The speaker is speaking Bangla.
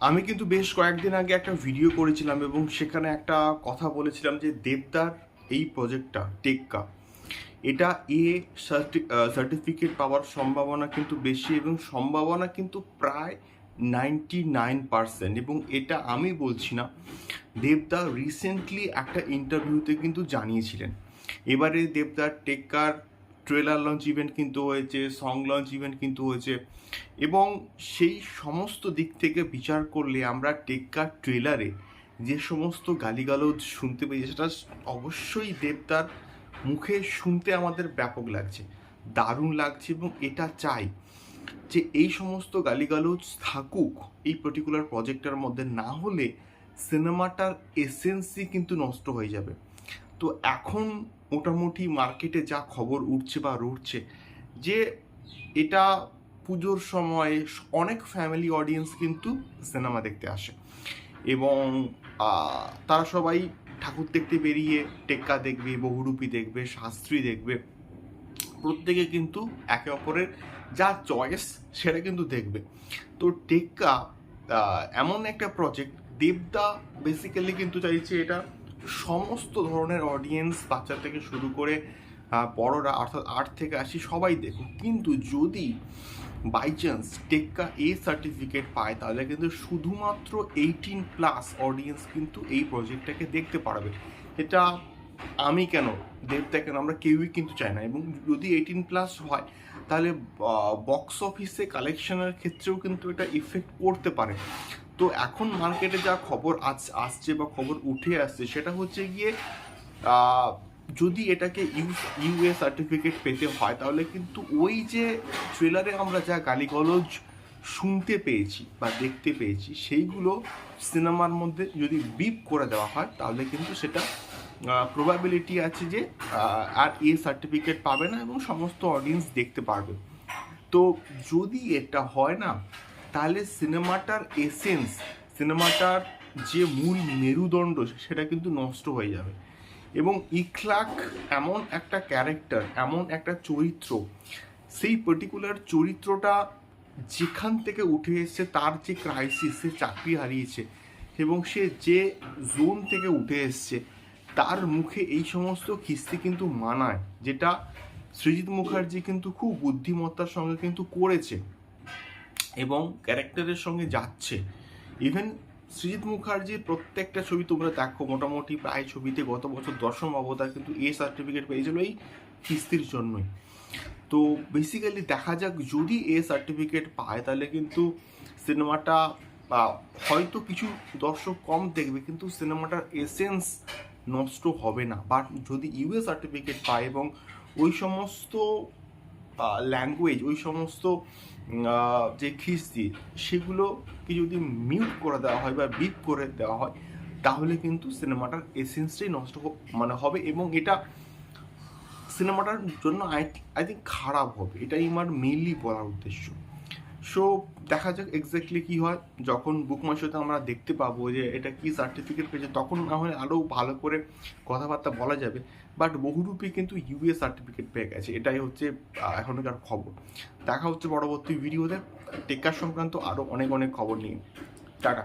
আমি কিন্তু বেশ কয়েকদিন আগে একটা ভিডিও করেছিলাম এবং সেখানে একটা কথা বলেছিলাম যে দেবদার এই প্রজেক্টটা টেক্কা এটা এ সার্টিফিকেট পাওয়ার সম্ভাবনা কিন্তু বেশি এবং সম্ভাবনা কিন্তু প্রায় নাইনটি নাইন পার্সেন্ট এবং এটা আমি বলছি না, দেবদা রিসেন্টলি একটা ইন্টারভিউতে কিন্তু জানিয়েছিলেন। এবারে দেবদার টেক্কার ট্রেলার লঞ্চ ইভেন্ট কিন্তু হয়েছে সং লঞ্চ ইভেন্ট কিন্তু হয়েছে। এবং সেই সমস্ত দিক থেকে বিচার করলে আমরা টেক্কা ট্রেলারে যে সমস্ত গালিগালোজ শুনতে পেয়েছি, সেটা অবশ্যই দেবদার মুখে শুনতে আমাদের ব্যাপক লাগছে, দারুণ লাগছে এবং এটা চাই যে এই সমস্ত গালিগালজ থাকুক এই পার্টিকুলার প্রজেক্টের মধ্যে, না হলে সিনেমাটার এসেন্সই কিন্তু নষ্ট হয়ে যাবে। তো এখন মোটামুটি মার্কেটে যা খবর উঠছে বা রুটছে, যে এটা পুজোর সময় অনেক ফ্যামিলি অডিয়েন্স কিন্তু সিনেমা দেখতে আসে। এবং তারা সবাই ঠাকুর দেখতে বেরিয়ে টেক্কা দেখবে, বহুরূপী দেখবে, শাস্ত্রী দেখবে। প্রত্যেকে কিন্তু একে অপরের যা চয়েস সেটা কিন্তু দেখবে। তো টেক্কা এমন একটা প্রজেক্ট দেবদা বেসিক্যালি কিন্তু চাইছে এটা সমস্ত ধরনের অডিয়েন্স বাচ্চা থেকে শুরু করে বড়রা অর্থাৎ আট থেকে আসি সবাই দেখুক কিন্তু যদি বাই চান্স টেক্কা এ সার্টিফিকেট পায়, তাহলে কিন্তু শুধুমাত্র এইটিন প্লাস অডিয়েন্স কিন্তু এই প্রজেক্টটাকে দেখতে পারবে। এটা আমি কেন দেবতা কেন, আমরা কেউই কিন্তু চাই না। এবং যদি এইটিন প্লাস হয়, তাহলে বক্স অফিসে কালেকশনের ক্ষেত্রেও কিন্তু এটা ইফেক্ট করতে পারে। তো এখন মার্কেটে যা খবর আসছে বা খবর উঠে আসছে, সেটা হচ্ছে গিয়ে যদি এটাকে ইউ ইউএ সার্টিফিকেট পেতে হয়, তাহলে কিন্তু ওই যে ট্রেলারে আমরা যা গালিগলজ শুনতে পেয়েছি বা দেখতে পেয়েছি, সেইগুলো সিনেমার মধ্যে যদি বিপ করে দেওয়া হয়, তাহলে কিন্তু সেটা প্রবাবিলিটি আছে যে আর এ সার্টিফিকেট পাবে না এবং সমস্ত অডিয়েন্স দেখতে পারবে। তো যদি এটা হয় না তাহলে সিনেমাটার এসেন্স সিনেমাটার যে মূল মেরুদণ্ড, সেটা কিন্তু নষ্ট হয়ে যাবে। এবং ইখলাক এমন একটা ক্যারেক্টার এমন একটা চরিত্র, সেই পার্টিকুলার চরিত্রটা যেখান থেকে উঠে এসেছে, তার যে ক্রাইসিস সে চাকরি হারিয়েছে এবং সে যে জোন থেকে উঠে এসছে, তার মুখে এই সমস্ত কিস্তি কিন্তু মানায়, যেটা সৃজিত মুখার্জি কিন্তু খুব বুদ্ধিমত্তার সঙ্গে কিন্তু করেছে। এবং ক্যারেক্টারের সঙ্গে যাচ্ছে। ইভেন সৃজিত মুখার্জির প্রত্যেকটা ছবি তোমরা দেখো, মোটামুটি প্রায় ছবিতে গত বছর দশম অবতার কিন্তু এ সার্টিফিকেট পেয়েছিল এই কিস্তির জন্যই। তো বেসিক্যালি দেখা যাক, যদি এ সার্টিফিকেট পায়, তাহলে কিন্তু সিনেমাটা হয়তো কিছু দর্শক কম দেখবে, কিন্তু সিনেমাটার এসেন্স নষ্ট হবে না। বাট যদি ইউএ সার্টিফিকেট পায় এবং ওই সমস্ত ল্যাঙ্গুয়েজ ওই সমস্ত যে খিস্তি সেগুলোকে যদি মিউট করে দেওয়া হয় বা বিপ করে দেওয়া হয়, তাহলে কিন্তু সিনেমাটার এসেন্সটাই নষ্ট মানে হবে এবং এটা সিনেমাটার জন্য আই আই থিঙ্ক খারাপ হবে। এটাই আমার মেনলি বলার উদ্দেশ্য। সো দেখা যাক এক্স্যাক্টলি কি হয়। যখন বুক মাই শোতে আমরা দেখতে পাবো যে এটা কি সার্টিফিকেট পেয়েছে, তখন না হলে আরও ভালো করে কথাবার্তা বলা যাবে। বাট বহুরূপে কিন্তু ইউএ সার্টিফিকেট পেয়ে গেছে। এটাই হচ্ছে এখনকার খবর। দেখা হচ্ছে পরবর্তী ভিডিওতে টেক্কার সংক্রান্ত আরও অনেক অনেক খবর নিয়ে। টাটা।